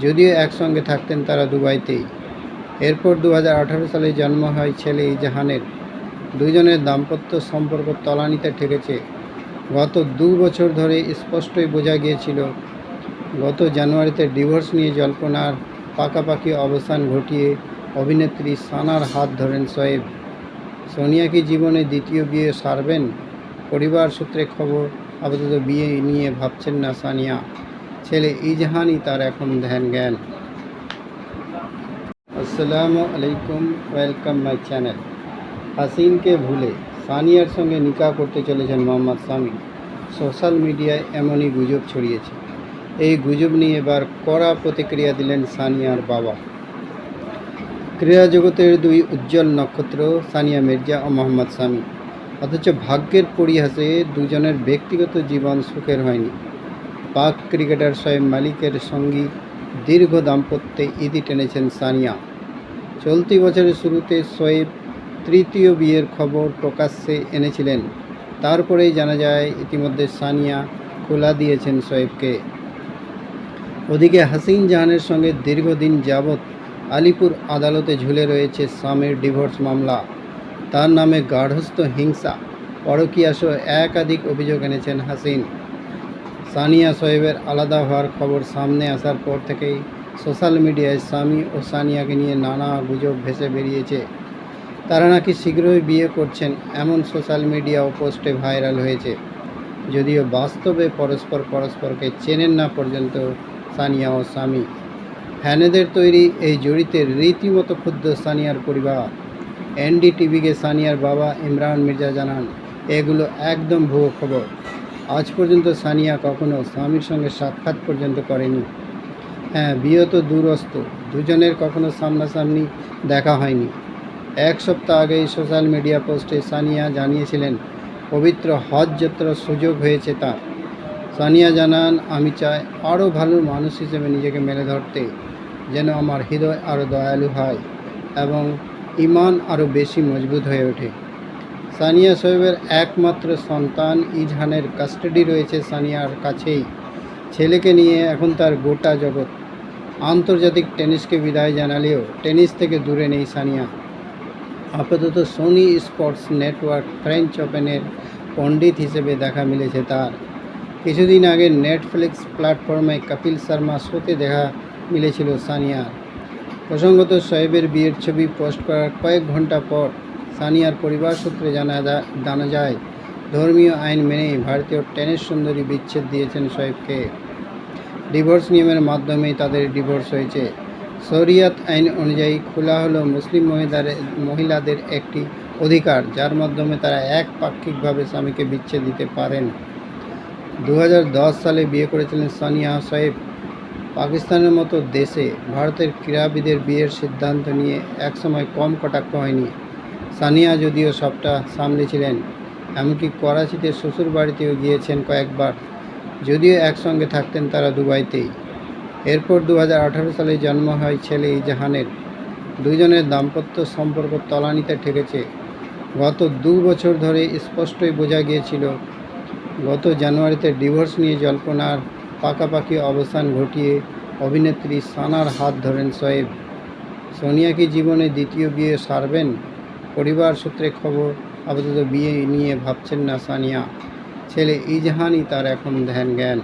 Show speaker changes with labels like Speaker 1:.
Speaker 1: যদিও একসঙ্গে থাকতেন তারা দুবাইতেই। এরপর দু হাজার আঠারো সালে জন্ম হয় ছেলে ইজাহানের। দুজনের দাম্পত্য সম্পর্ক তলানিতে ঠেকেছে। গত দু বছর ধরে স্পষ্টই বোঝা গিয়েছিল, গত জানুয়ারিতে ডিভোর্স নিয়ে জল্পনার পাকাপাকি অবসান ঘটিয়ে অভিনেত্রী সানার হাত ধরেন শোয়েব সোনিয়া কি জীবনে দ্বিতীয় বিয়ে সারবেন? পরিবার সূত্রে খবর, আপাতত বিয়ে নিয়ে ভাবছেন না সানিয়া। ছেলে ইজহানই তার এখন ধ্যান জ্ঞান। আসসালামু আলাইকুম, ওয়েলকাম মাই চ্যানেল। হাসিনকে ভুলে সানিয়ার সঙ্গে নিকাহ করতে চলেছেন মোহাম্মদ সামি সোশ্যাল মিডিয়ায় এমনই গুজব ছড়িয়েছে। এই গুজব নিয়ে এবার কড়া প্রতিক্রিয়া দিলেন সানিয়ার বাবা। ক্রীড়া জগতের দুই উজ্জ্বল নক্ষত্র, সানিয়া মির্জা ও মোহাম্মদ সামি অথচ ভাগ্যের পরিহাসে দুজনের ব্যক্তিগত জীবন সুখের হয়নি। পাক ক্রিকেটার শোয়েব মালিকের সঙ্গী দীর্ঘ দাম্পত্যে ইতি টেনেছেন সানিয়া। চলতি বছরের শুরুতে সোয়েব তৃতীয় বিয়ের খবর প্রকাশ্যে এনেছিলেন। তারপরেই জানা যায়, ইতিমধ্যে সানিয়া খোলা দিয়েছেন শোয়েবকে ওদিকে হাসিন জাহানের সঙ্গে দীর্ঘদিন যাবৎ আলিপুর আদালতে ঝুলে রয়েছে স্বামীর ডিভোর্স মামলা। তার নামে গার্হস্থ হিংসা। পরকীয়া সহ একাধিক অভিযোগ এনেছেন হাসিন। সানিয়া সোহেবের আলাদা হওয়ার খবর সামনে আসার পর থেকেই সোশ্যাল মিডিয়ায় স্বামী ও সানিয়াকে নিয়ে নানা গুজব ভেসে বেরিয়েছে। তারা নাকি শীঘ্রই বিয়ে করছেন এমন সোশ্যাল মিডিয়া ও পোস্টে ভাইরাল হয়েছে। যদিও বাস্তবে পরস্পর পরস্পরকে চেনেন না পর্যন্ত সানিয়া ও স্বামী। ফ্যানেদের তৈরি এই জড়িতে রীতিমতো ক্ষুদ্র সানিয়ার পরিবার। এনডিটিভিকে সানিয়ার বাবা ইমরান মির্জা জানান, এগুলো একদম ভুয়ো খবর। আজ পর্যন্ত সানিয়া কখনো স্বামীর সঙ্গে সাক্ষাৎ পর্যন্ত করেনি। হ্যাঁ বিয়ে তো দূরস্থ দুজনের কখনো সামনাসামনি দেখা হয়নি। এক সপ্তাহ আগেই সোশ্যাল মিডিয়া পোস্টে সানিয়া জানিয়েছিলেন, পবিত্র হজ যাত্রার সুযোগ হয়েছে তার। সানিয়া জানান, আমি চাই আরও ভালো মানুষ হিসেবে নিজেকে মেলে ধরতে, যেন আমার হৃদয় আরও দয়ালু হয় এবং ইমান আরও বেশি মজবুত হয়ে ওঠে। সানিয়া সোহেবের একমাত্র সন্তান ইজহানের কাস্টাডি রয়েছে সানিয়ার কাছেই। ছেলেকে নিয়ে এখন তার গোটা জগৎ। আন্তর্জাতিক টেনিসকে বিদায় জানালেও টেনিস থেকে দূরে নেই সানিয়া। আপাতত সোনি স্পোর্টস নেটওয়ার্ক ফ্রেঞ্চ ওপেনের পণ্ডিত হিসেবে দেখা মিলেছে তার। কিছুদিন আগে নেটফ্লিক্স প্ল্যাটফর্মে কপিল শর্মা শোতে দেখা মিলেছিল সানিয়ার। প্রসঙ্গত শোয়েবের বিয়ের ছবি পোস্ট করার কয়েক ঘণ্টা পর সানিয়ার পরিবার সূত্রে জানা জানা যায়, ধর্মীয় আইন মেনেই ভারতীয় টেনিস সুন্দরী বিচ্ছেদ দিয়েছেন শোয়েবকে। ডিভোর্স নিয়মের মাধ্যমেই তাদের ডিভোর্স হয়েছে। শরিয়াত আইন অনুযায়ী খোলা হলো মুসলিম মহিলাদের মহিলাদের একটি অধিকার, যার মাধ্যমে তারা একপাক্ষিকভাবে স্বামীকে বিচ্ছেদ দিতে পারেন। দু হাজার দশ সালে বিয়ে করেছিলেন সানিয়া শোয়েব। পাকিস্তানের মতো দেশে ভারতের ক্রীড়াবিদের বিয়ের সিদ্ধান্ত নিয়ে একসময় কম কটাক্ষ হয়নি। সানিয়া যদিও সবটা সামলেছিলেন এমনকি করাচিতে শ্বশুর বাড়িতেও গিয়েছেন কয়েকবার, যদিও একসঙ্গে থাকতেন তারা দুবাইতেই। এরপর দু হাজার আঠারো সালে জন্ম হয় ছেলে ইজাহানের। দুজনের দাম্পত্য সম্পর্ক তলানিতে ঠেকেছে। গত দু বছর ধরে স্পষ্টই বোঝা গিয়েছিল, গত জানুয়ারিতে ডিভোর্স নিয়ে জল্পনার পাকাপাকি অবসান ঘটিয়ে অভিনেত্রী সানার হাত ধরেন সোয়েব সোনিয়া কি জীবনে দ্বিতীয় বিয়ে সারবেন পরিবার সূত্রে খবর, আপাতত বিয়ে নিয়ে ভাবছেন না সানিয়া। ছেলে ইজহানই তার এখন ধ্যান জ্ঞান।